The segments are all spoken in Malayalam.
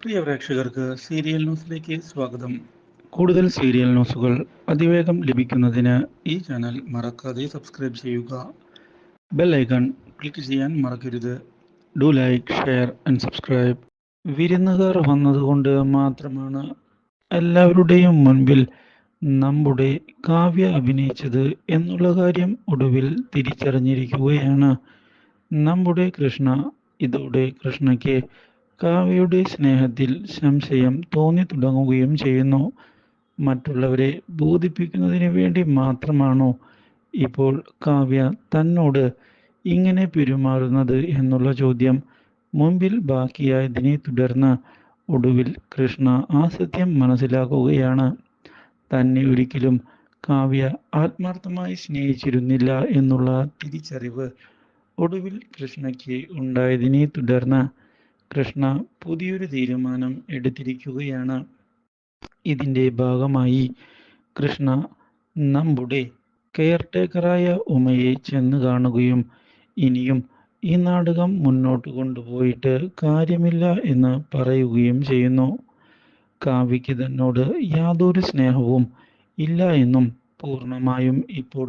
പ്രിയ പ്രേക്ഷകർക്ക് സീരിയൽ ന്യൂസിലേക്ക് സ്വാഗതം. കൂടുതൽ സീരിയൽ ന്യൂസുകൾ അതിവേഗം ലഭിക്കുന്നതിന് ഈ ചാനൽ മറക്കാതെ സബ്സ്ക്രൈബ് ചെയ്യുക. ബെൽ ഐക്കൺ ക്ലിക്ക് ചെയ്യാൻ മറക്കരുത്. Do like share and subscribe. വിരുന്നുകാർ വന്നതുകൊണ്ട് മാത്രമാണ് എല്ലാവരുടെയും മുൻപിൽ നമ്മുടെ കാവ്യ അഭിനയിച്ചത് എന്നുള്ള കാര്യം ഒടുവിൽ തിരിച്ചറിഞ്ഞിരിക്കുകയാണ് നമ്മുടെ കൃഷ്ണ. ഇതോടെ കൃഷ്ണയ്ക്ക് കാവ്യയുടെ സ്നേഹത്തിൽ സംശയം തോന്നി തുടങ്ങുകയും ചെയ്യുന്നു. മറ്റുള്ളവരെ ബോധിപ്പിക്കുന്നതിന് വേണ്ടി മാത്രമാണോ ഇപ്പോൾ കാവ്യ തന്നോട് ഇങ്ങനെ പെരുമാറുന്നത് എന്നുള്ള ചോദ്യം മുമ്പിൽ ബാക്കിയായതിനെ തുടർന്ന് ഒടുവിൽ കൃഷ്ണ ആ സത്യം മനസ്സിലാക്കുകയാണ്. തന്നെ ഒരിക്കലും കാവ്യ ആത്മാർത്ഥമായി സ്നേഹിച്ചിരുന്നില്ല എന്നുള്ള തിരിച്ചറിവ് ഒടുവിൽ കൃഷ്ണയ്ക്ക് ഉണ്ടായതിനെ തുടർന്ന് കൃഷ്ണ പുതിയൊരു തീരുമാനം എടുത്തിരിക്കുകയാണ്. ഇതിന്റെ ഭാഗമായി കൃഷ്ണ നമ്മുടെ കെയർടേക്കറായ ഉമയെ ചെന്ന് കാണുകയും ഇനിയും ഈ നാടകം മുന്നോട്ട് കൊണ്ടുപോയിട്ട് കാര്യമില്ല എന്ന് പറയുകയും ചെയ്യുന്നു. കാവ്യയ്ക്ക് തന്നോട് യാതൊരു സ്നേഹവും ഇല്ല എന്നും പൂർണമായും ഇപ്പോൾ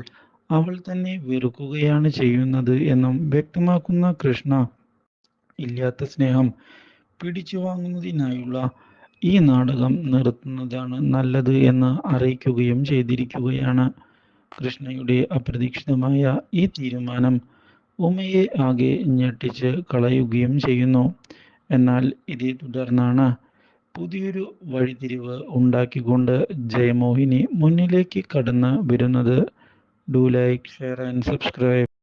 അവൾ തന്നെ വെറുക്കുകയാണ് ചെയ്യുന്നത് എന്നും വ്യക്തമാക്കുന്ന കൃഷ്ണ ഇല്ലാത്ത സ്നേഹം പിടിച്ചു വാങ്ങുന്നതിനായുള്ള ഈ നാടകം നിർത്തുന്നതാണ് നല്ലത് എന്ന് അറിയിക്കുകയും ചെയ്തിരിക്കുകയാണ്. കൃഷ്ണയുടെ അപ്രതീക്ഷിതമായ ഈ തീരുമാനം ഉമയെ ആകെ ഞെട്ടിച്ച് കളയുകയും ചെയ്യുന്നു. എന്നാൽ ഇതേ തുടർന്നാണ് പുതിയൊരു വഴിതിരിവ് ഉണ്ടാക്കിക്കൊണ്ട് ജയമോഹിനി മുന്നിലേക്ക് കടന്ന് വരുന്നത്. Do like share and subscribe.